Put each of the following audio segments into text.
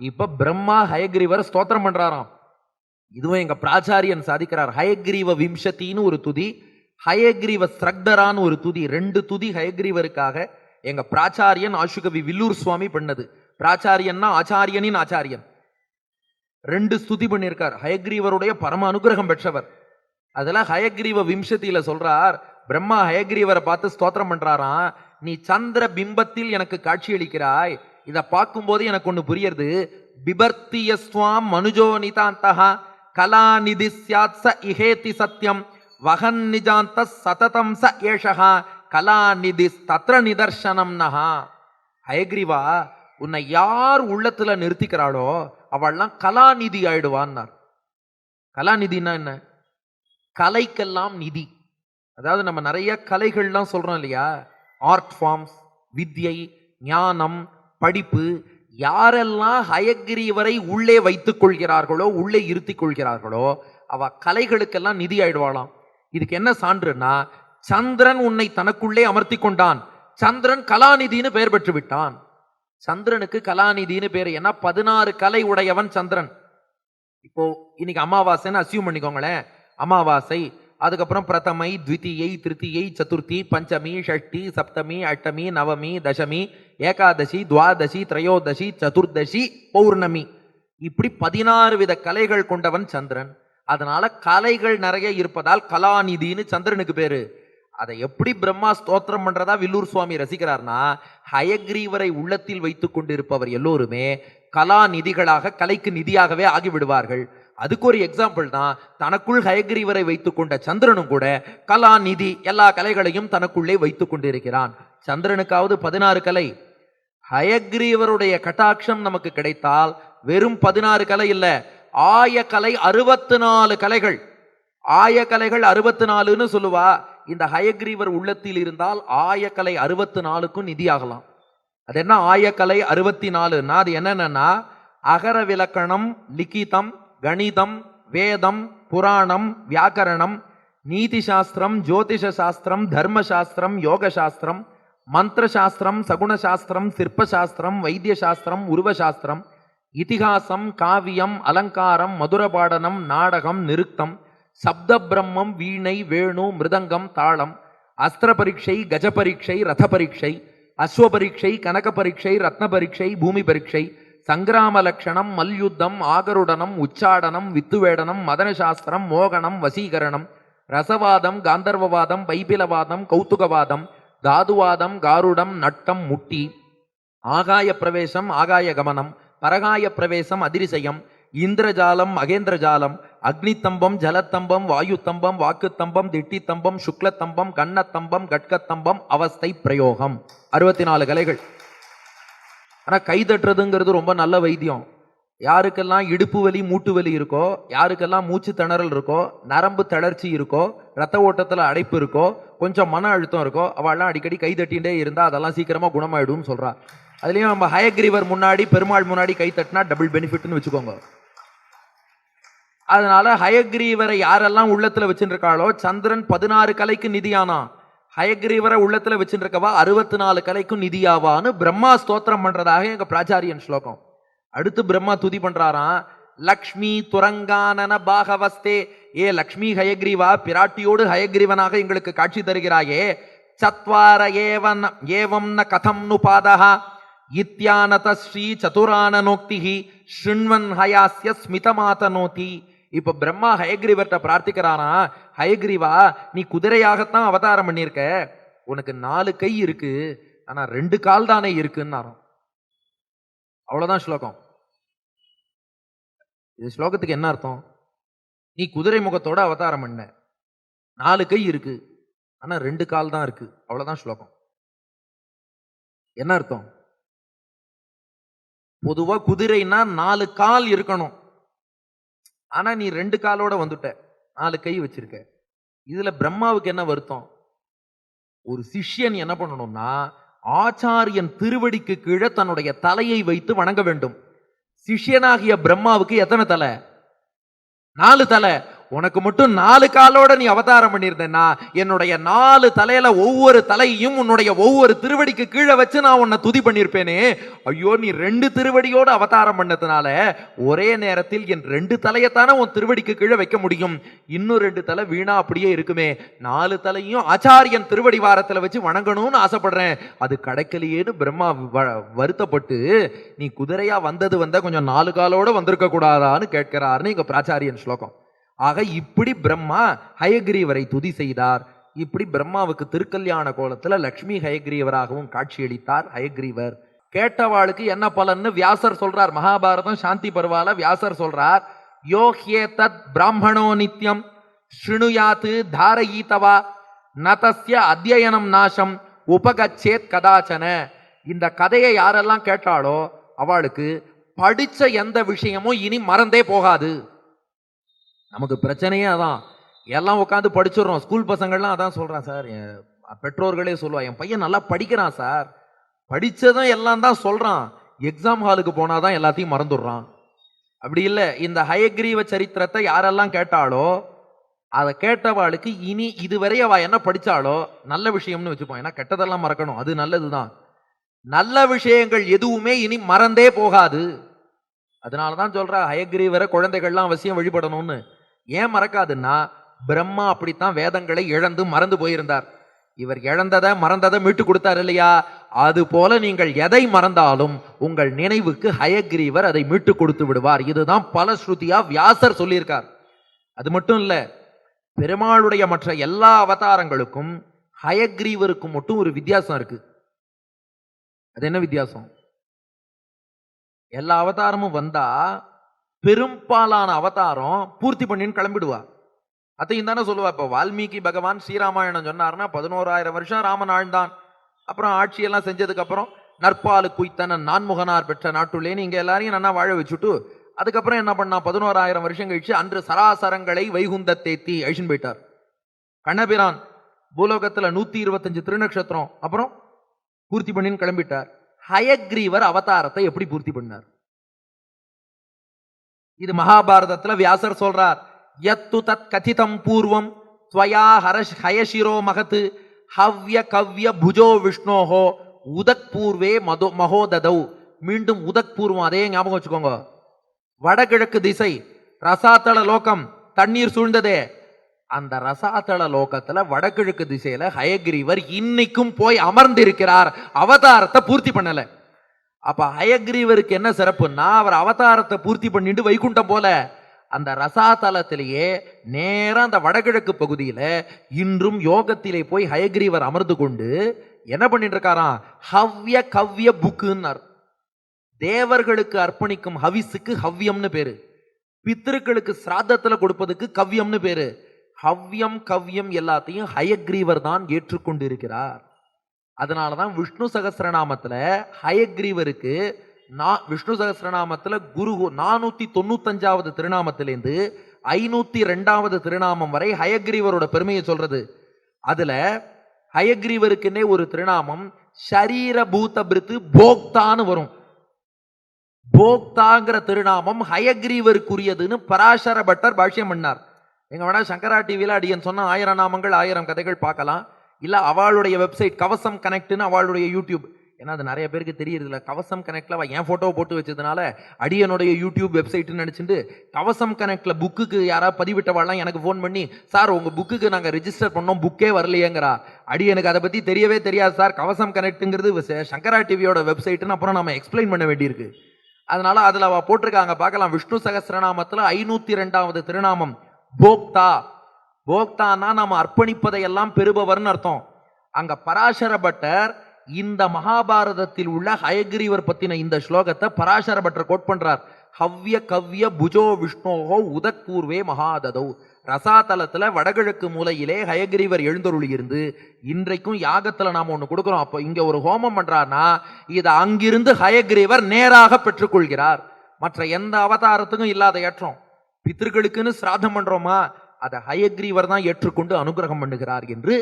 இப்போ பிரம்மா ஹயக்ரீவர் ஸ்தோத்திரம் பண்ணுறாராம் இதுவும் எங்கள் பிராச்சாரியன் சாதிக்கிறார். ஹயக்ரீவ விம்சத்தின்னு ஒரு துதி ஹயக்ரீவ ஸ்ரக்தரான்னு ஒரு துதி ரெண்டு துதி ஹயக்ரீவருக்காக எங்கள் பிராச்சாரியன் ஆசுகவி வில்லூர் சுவாமி பண்ணது. பிராச்சாரியன்னா ஆச்சாரியனின் ஆச்சாரியன். ரெண்டு ஸ்துதி பண்ணியிருக்கார் ஹயக்ரீவருடைய பரம அனுகிரகம் பெற்றவர். அதெல்லாம் ஹயக்ரீவ விம்சத்தியில் சொல்கிறார் பிரம்மா ஹயக்ரீவரை பார்த்து ஸ்தோத்திரம் பண்ணுறாராம் நீ சந்திர பிம்பத்தில் எனக்கு காட்சியளிக்கிறாய். இதை பார்க்கும்போது எனக்கு ஒன்று புரியுறது. பிபர்த்தியஸ்வாம் மனுஜோ நிதாந்தகா கலாநிதி சியாத் ச இஹேதி சத்தியம் வகன் நிஜாந்த சததம் ச ஏஷகா கலாநிதி தத்ர நிதர்சனம் நகா ஹயக்ரிவா உன்னை யார் உள்ளத்துல நிறுத்திக்கிறாளோ அவள்லாம் கலாநிதி ஆயிடுவான்னார். கலாநிதினா என்ன? கலைக்கெல்லாம் நிதி. அதாவது நம்ம நிறைய கலைகள்லாம் சொல்றோம் இல்லையா? ஆர்ட் ஃபார்ம்ஸ் வித்யை ஞானம் படிப்பு யாரெல்லாம் ஹயக்கிரீவரை உள்ளே வைத்துக் கொள்கிறார்களோ உள்ளே இருத்தி கொள்கிறார்களோ அவ கலைகளுக்கெல்லாம் நிதி ஆயிடுவாளாம். இதுக்கு என்ன சான்றுன்னா சந்திரன் உன்னை தனக்குள்ளே அமர்த்தி கொண்டான். சந்திரன் கலாநிதின்னு பெயர் பெற்று விட்டான். சந்திரனுக்கு கலாநிதின்னு பேர். ஏன்னா பதினாறு கலை உடையவன் சந்திரன். இப்போ இன்னைக்கு அமாவாசைன்னு அசியூம் பண்ணிக்கோங்களேன். அமாவாசை அதுக்கப்புறம் பிரதமை த்விதியை திருத்தியை சதுர்த்தி பஞ்சமி ஷஷ்டி சப்தமி அட்டமி நவமி தசமி ஏகாதசி துவாதசி திரையோதசி சதுர்தசி பௌர்ணமி. இப்படி பதினாறு வித கலைகள் கொண்டவன் சந்திரன். அதனால கலைகள் நிறைய இருப்பதால் கலாநிதின்னு சந்திரனுக்கு பேரு. அதை எப்படி பிரம்மா ஸ்தோத்திரம் பண்றதா வில்லூர் சுவாமி ரசிக்கிறார்னா ஹயக்ரீவரை உள்ளத்தில் வைத்துக் கொண்டிருப்பவர் எல்லோருமே கலாநிதிகளாக கலைக்கு நிதியாகவே ஆகிவிடுவார்கள். அதுக்கு ஒரு எக்ஸாம்பிள் தான் தனக்குள் ஹயக்ரீவரை வைத்துக்கொண்ட சந்திரனும் கூட கலாநிதி எல்லா கலைகளையும் தனக்குள்ளே வைத்து கொண்டிருக்கிறான். சந்திரனுக்காவது பதினாறு கலை. ஹயக்ரீவருடைய கட்டாட்சம் நமக்கு கிடைத்தால் வெறும் பதினாறு கலை இல்லை ஆய கலை அறுபத்து நாலு கலைகள். ஆய கலைகள் அறுபத்து நாலுன்னு சொல்லுவா இந்த ஹயக்ரீவர் உள்ளத்தில் இருந்தால் ஆயக்கலை அறுபத்து நாலுக்கும் நிதி ஆகலாம். அது என்ன ஆயக்கலை அறுபத்தி நாலுன்னா அது என்னென்னா அகர விலக்கணம் லிக்கிதம் கணிதம் வேதம் புராணம் வியாக்கரணம் நீதி சாஸ்திரம் ஜோதிஷ சாஸ்திரம் தர்ம சாஸ்திரம் யோக சாஸ்திரம் மந்திர சாஸ்திரம் சகுண சாஸ்திரம் சிற்ப சாஸ்திரம் வைத்திய சாஸ்திரம் உருவ சாஸ்திரம் இதிகாசம் காவியம் அலங்காரம் மதுரபாடனம் நாடகம் நிருத்தம் சப்த பிரம்மம் வீணை வேணு மிருதங்கம் தாளம் அஸ்திர பரீட்சை கஜ பரீட்சை ரத பரீட்சை அஸ்வ பரீட்சை கனக பரீட்சை ரத்ன பரீட்சை பூமி பரீட்சை சங்கிராம லட்சணம் மல்யுத்தம் ஆகருடனம் உச்சாடனம் வித்துவேடனம் மதனசாஸ்திரம் மோகனம் வசீகரணம் ரசவாதம் காந்தர்வவாதம் பைபிலவாதம் கௌதுகவாதம் தாதுவாதம் காருடம் நட்டம் முட்டி ஆகாய பிரவேசம் ஆகாய கமனம் பரகாய பிரவேசம் அதிரிசயம் இந்திரஜாலம் மகேந்திரஜாலம் அக்னித்தம்பம் ஜலத்தம்பம் வாயுத்தம்பம் வாக்குத்தம்பம் திட்டித்தம்பம் சுக்லத்தம்பம் கண்ணத்தம்பம் கட்கத்தம்பம் அவஸ்தை பிரயோகம். அறுபத்தி நாலு கலைகள். ஆனால் கை தட்டுறதுங்கிறது ரொம்ப நல்ல வைத்தியம். யாருக்கெல்லாம் இடுப்பு வலி மூட்டு வலி இருக்கோ யாருக்கெல்லாம் மூச்சு திணறல் இருக்கோ நரம்பு தளர்ச்சி இருக்கோ ரத்த ஓட்டத்தில் அடைப்பு இருக்கோ கொஞ்சம் மன அழுத்தம் இருக்கோ அவள்லாம் அடிக்கடி கை தட்டிகிட்டே அதெல்லாம் சீக்கிரமாக குணமாயிடும்னு சொல்கிறா அதுலேயும் நம்ம ஹயக்ரீவர் முன்னாடி பெருமாள் முன்னாடி கை தட்டினா டபுள் பெனிஃபிட்னு வச்சுக்கோங்க. அதனால ஹயக்ரீவரை யாரெல்லாம் உள்ளத்தில் வச்சுருக்காளோ சந்திரன் பதினாறு கலைக்கு நிதியானா? ஹயக்ரீவரை உள்ளத்தில் வச்சுருக்கவா? அறுபத்தி நாலு கலைக்கும் நிதியாவான்னு பிரம்மா ஸ்தோத்திரம் பண்ணுறதாக எங்கள் பிராச்சாரியன் ஸ்லோகம். அடுத்து பிரம்மா துதி பண்ணுறாராம் லக்ஷ்மி துரங்கானன பாகவஸ்தே. ஏ லக்ஷ்மி ஹயக்ரீவா பிராட்டியோடு ஹயக்ரீவனாக எங்களுக்கு காட்சி தருகிறாயே. சத்வார ஏவன் ஏவம் ந கதம் நு பாதா இத்யானத ஸ்ரீ சதுரானனோக்திஹி ஷிண்வன் ஹயாஸ்ய ஸ்மிதமாதனோதி இப்ப பிரம்மா ஹயக்ரீவர்கிட்ட பிரார்த்திக்கிறானா? ஹயக்ரீவா நீ குதிரையாகத்தான் அவதாரம் பண்ணியிருக்க. உனக்கு நாலு கை இருக்கு. ஆனா ரெண்டு கால் தானே இருக்குன்னு அவ்வளவுதான் ஸ்லோகம். இது ஸ்லோகத்துக்கு என்ன அர்த்தம்? நீ குதிரை முகத்தோட அவதாரம் பண்ண. நாலு கை இருக்கு. ஆனா ரெண்டு கால் தான் இருக்கு. அவ்வளவுதான் ஸ்லோகம். என்ன அர்த்தம்? பொதுவா குதிரைன்னா நாலு கால் இருக்கணும். ஆனா நீ ரெண்டு காலோட வந்துட்ட. நாலு கை வச்சிருக்க. இதுல பிரம்மாவுக்கு என்ன வருத்தம்? ஒரு சிஷ்யன் என்ன பண்ணணும்னா ஆச்சாரியன் திருவடிக்கு கீழே தன்னுடைய தலையை வைத்து வணங்க வேண்டும். சிஷ்யனாகிய பிரம்மாவுக்கு எத்தனை தலை? நாலு தலை. உனக்கு மட்டும் நாலு காலோட நீ அவதாரம் பண்ணியிருந்தேன்னா என்னுடைய நாலு தலையில ஒவ்வொரு தலையையும் உன்னுடைய ஒவ்வொரு திருவடிக்கு கீழே வச்சு நான் உன்னை துதி பண்ணியிருப்பேனே. ஐயோ நீ ரெண்டு திருவடியோட அவதாரம் பண்ணதுனால ஒரே நேரத்தில் என் ரெண்டு தலையத்தானே உன் திருவடிக்கு கீழே வைக்க முடியும். இன்னும் ரெண்டு தலை வீணா அப்படியே இருக்குமே. நாலு தலையும் ஆச்சாரியன் திருவடி வாரத்தில் வச்சு வணங்கணும்னு ஆசைப்படுறேன். அது கிடைக்கலையேன்னு பிரம்மா வ- வருத்தப்பட்டு நீ குதிரையா வந்தது வந்த கொஞ்சம் நாலு காலோட வந்திருக்க கூடாதான்னு கேட்கிறாருன்னு இங்க பிராச்சாரியன் ஸ்லோகம். ஆக இப்படி பிரம்மா ஹயக்ரீவரை துதி செய்தார். இப்படி பிரம்மாவுக்கு திருக்கல்யாண கோலத்தில் லக்ஷ்மி ஹயக்ரீவராகவும் காட்சியளித்தார் ஹயக்ரீவர். கேட்டவாளுக்கு என்ன பலன்னு வியாசர் சொல்றார். மகாபாரதம் சாந்தி பருவால வியாசர் சொல்றார். யோகியே தத் பிராமணோ நித்யம் ஸ்ருணுயாத்து தாரயீதவா நதஸ்ய அத்தியனம் நாசம் உபகச்சேத் கதாச்சன. இந்த கதையை யாரெல்லாம் கேட்டாளோ அவளுக்கு படிச்ச எந்த விஷயமும் இனி மறந்தே போகாது. நமக்கு பிரச்சனையே அதான். எல்லாம் உட்காந்து படிச்சிடுறோம். ஸ்கூல் பசங்கள்லாம் அதான் சொல்கிறான் சார் என் பெற்றோர்களே சொல்லுவா என் பையன் நல்லா படிக்கிறான் சார். படித்ததும் எல்லாம் தான் சொல்கிறான் எக்ஸாம் ஹாலுக்கு போனால் தான் எல்லாத்தையும் மறந்துடுறான். அப்படி இல்லை. இந்த ஹயக்ரீவ சரித்திரத்தை யாரெல்லாம் கேட்டாலோ அதை கேட்டவாளுக்கு இனி இதுவரை அவள் என்ன படித்தாலோ நல்ல விஷயம்னு வச்சுப்போம். ஏன்னா கெட்டதெல்லாம் மறக்கணும். அது நல்லது தான் நல்ல விஷயங்கள் எதுவுமே இனி மறந்தே போகாது. அதனால தான் சொல்கிறா ஹயக்ரீவரை குழந்தைகள்லாம் அவசியம் வழிபடணும்னு. ஏன் மறக்காதுன்னா பிரம்மா அப்படித்தான் வேதங்களை இழந்து மறந்து போயிருந்தார். இவர் இழந்ததை மறந்ததை மீட்டு கொடுத்தார் இல்லையா? அது போல நீங்கள் எதை மறந்தாலும் உங்கள் நினைவுக்கு ஹயக்ரீவர் அதை மீட்டு கொடுத்து விடுவார். இதுதான் பல ஸ்ருதியா வியாசர் சொல்லியிருக்கார். அது மட்டும் இல்ல பெருமாளுடைய மற்ற எல்லா அவதாரங்களுக்கும் ஹயக்ரீவருக்கும் மட்டும் ஒரு வித்தியாசம் இருக்கு. அது என்ன வித்தியாசம்? எல்லா அவதாரமும் வந்தா பெரும்பாலான அவதாரம் பூர்த்தி பண்ணின்னு கிளம்பிடுவா. அதையும் தானே சொல்லுவா. இப்போ வால்மீகி பகவான் ஸ்ரீராமாயணம் சொன்னார்னா பதினோராயிரம் வருஷம் ராமன் ஆழ்ந்தான். அப்புறம் ஆட்சியெல்லாம் செஞ்சதுக்கப்புறம் நற்பாலு குய்த்தன நான்முகனார் பெற்ற நாட்டுள்ளே நீங்க எல்லாரையும் நல்லா வாழ வச்சுட்டு அதுக்கப்புறம் என்ன பண்ணா? பதினோராயிரம் வருஷம் கழிச்சு அன்று சராசரங்களை வைகுந்தத்தை தேத்தி அழிச்சுன்னு போயிட்டார். கண்ணபிரான் பூலோகத்தில் நூற்றி இருபத்தஞ்சு திருநக்ஷத்திரம் அப்புறம் பூர்த்தி பண்ணின்னு கிளம்பிட்டார். ஹயக்ரீவர் அவதாரத்தை எப்படி பூர்த்தி பண்ணார்? இது மகாபாரதத்தில் வியாசர் சொல்றார். யத்து தத் கதிதம் பூர்வம் ஸ்வயா ஹரஷ் ஹயசிரோ மகத்து ஹவ்ய கவ்ய புஜோ விஷ்ணோஹோ உதக் பூர்வே மதோ மகோததௌ. மீண்டும் உதக் பூர்வம் அதே ஞாபகம் வச்சுக்கோங்க. வடகிழக்கு திசை ரசாத்தள லோகம் தண்ணீர் சூழ்ந்ததே. அந்த ரசாத்தள லோகத்துல வடகிழக்கு திசையில ஹயகிரிவர் இன்னைக்கும் போய் அமர்ந்திருக்கிறார். அவதாரத்தை பூர்த்தி பண்ணலை. அப்ப ஹயக்ரீவருக்கு என்ன சிறப்புன்னா அவர் அவதாரத்தை பூர்த்தி பண்ணிட்டு வைகுண்டம் போல அந்த ரசாதலத்திலேயே நேராக அந்த வடகிழக்கு பகுதியில இன்றும் யோகத்திலே போய் ஹயக்ரீவர் அமர்ந்து கொண்டு என்ன பண்ணிட்டு இருக்காராம் ஹவ்ய கவ்ய புக்குன்னார். தேவர்களுக்கு அர்ப்பணிக்கும் ஹவிஸுக்கு ஹவ்யம்னு பேரு. பித்திருக்களுக்கு சிராத்தத்துல கொடுப்பதுக்கு கவ்யம்னு பேரு. ஹவ்யம் கவ்யம் எல்லாத்தையும் ஹயக்ரீவர் தான் ஏற்றுக்கொண்டு இருக்கிறார் அதனாலதான் விஷ்ணு சகசிரநாமத்தில் ஹயக்ரீவருக்கு நா- விஷ்ணு சகசிரநாமத்தில் குரு நானூற்றி தொண்ணூத்தஞ்சாவது திருநாமத்திலேருந்து ஐநூற்றி ரெண்டாவது திருநாமம் வரை ஹயக்ரீவரோட பெருமையை சொல்கிறது அதில் ஹயக்ரீவருக்குன்னே ஒரு திருநாமம் ஷரீர பூத்த பிரித்து போக்தான்னு வரும். போக்தாங்கிற திருநாமம் ஹயக்ரீவருக்குரியதுன்னு பராசர பட்டர் பாஷ்யம் பண்ணார். எங்க வேணா சங்கரா டிவியில் அடியன் சொன்ன ஆயிரம் நாமங்கள் ஆயிரம் கதைகள் பார்க்கலாம். இல்லை அவளுடைய வெப்சைட் கவசம் கனெக்ட்னு அவளுடைய யூடியூப் ஏன்னா அது நிறைய பேருக்கு தெரியறதில்ல கவசம் கனெக்டில் அவள் என் ஃபோட்டோ போட்டு வச்சதுனால அடியனுடைய யூடியூப் வெப்சைட்டுன்னு நினச்சிட்டு கவசம் கனெக்டில் புக்குக்கு யாராவது பதிவிட்டவாள்லாம் எனக்கு ஃபோன் பண்ணி சார் உங்கள் புக்குக்கு நாங்கள் ரிஜிஸ்டர் பண்ணோம் புக்கே வரலையேங்கிறா. அடியனுக்கு அதை பற்றி தெரியவே தெரியாது சார் கவசம் கனெக்ட்டுங்கிறது சங்கரா டிவியோட வெப்சைட்டுன்னு அப்புறம் நம்ம எக்ஸ்பிளைன் பண்ண வேண்டியிருக்கு. அதனால் அதில் அவள் போட்டிருக்காங்க பார்க்கலாம். விஷ்ணு சகசிரநாமத்தில் ஐநூற்றி ரெண்டாவது திருநாமம் போக்தா. போக்தான்னா நாம் அர்ப்பணிப்பதை எல்லாம் பெறுபவர்னு அர்த்தம். அங்க பராசர பட்டர் இந்த மகாபாரதத்தில் உள்ள ஹயகிரீவர் பத்தின இந்த ஸ்லோகத்தை பராசர பட்டர் கோட் பண்றார். ஹவ்ய கவ்ய புஜோ விஷ்ணோகோ உதக்கூர்வே மகாததோ. ரசாதலத்துல வடகிழக்கு மூலையிலே ஹயகிரீவர் எழுந்தருளி இருந்து இன்றைக்கும் யாகத்துல நாம் ஒண்ணு கொடுக்கிறோம். அப்போ இங்க ஒரு ஹோமம் பண்ணுறான்னா இதை அங்கிருந்து ஹயகிரீவர் நேராக பெற்றுக்கொள்கிறார். மற்ற எந்த அவதாரத்துக்கும் இல்லாத ஏற்றம். பித்திருக்களுக்குன்னு சிராதம் பண்றோமா? அதை ஹயக்ரீவர் தான் ஏற்றுக்கொண்டு அனுகிரகம் பண்ணுகிறார் என்று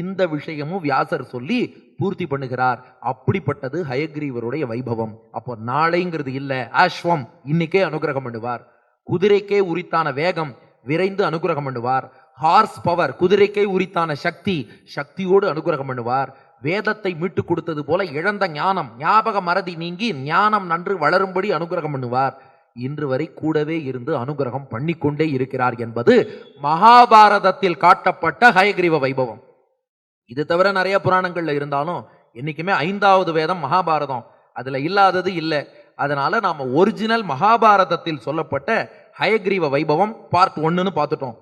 இந்த விஷயமும் வியாசர் சொல்லி பூர்த்தி பண்ணுகிறார். அப்படிப்பட்டது ஹயக்ரீவருடைய வைபவம். அப்போ நாளைங்கிறது இல்லை அஸ்வம் இன்னைக்கே அனுகிரகம் பண்ணுவார். குதிரைக்கே உரித்தான வேகம் விரைந்து அனுகிரகம் பண்ணுவார். ஹார்ஸ் பவர் குதிரைக்கே உரித்தான சக்தி சக்தியோடு அனுகிரகம் பண்ணுவார். வேதத்தை மீட்டு கொடுத்தது போல இழந்த ஞானம் ஞாபக மறதி நீங்கி ஞானம் நன்று வளரும்படி அனுகிரகம் பண்ணுவார். இன்று வரை கூடவே இருந்து அனுகிரகம் பண்ணிக்கொண்டே இருக்கிறார் என்பது மகாபாரதத்தில் காட்டப்பட்ட ஹயக்ரீவ வைபவம். இது தவிர நிறைய புராணங்கள்ல இருந்தாலும் என்னைக்குமே ஐந்தாவது வேதம் மகாபாரதம். அதுல இல்லாதது இல்லை. அதனால நாம ஒரிஜினல் மகாபாரதத்தில் சொல்லப்பட்ட ஹயக்ரீவ வைபவம் பார்ட் ஒன்னுன்னு பார்த்துட்டோம்.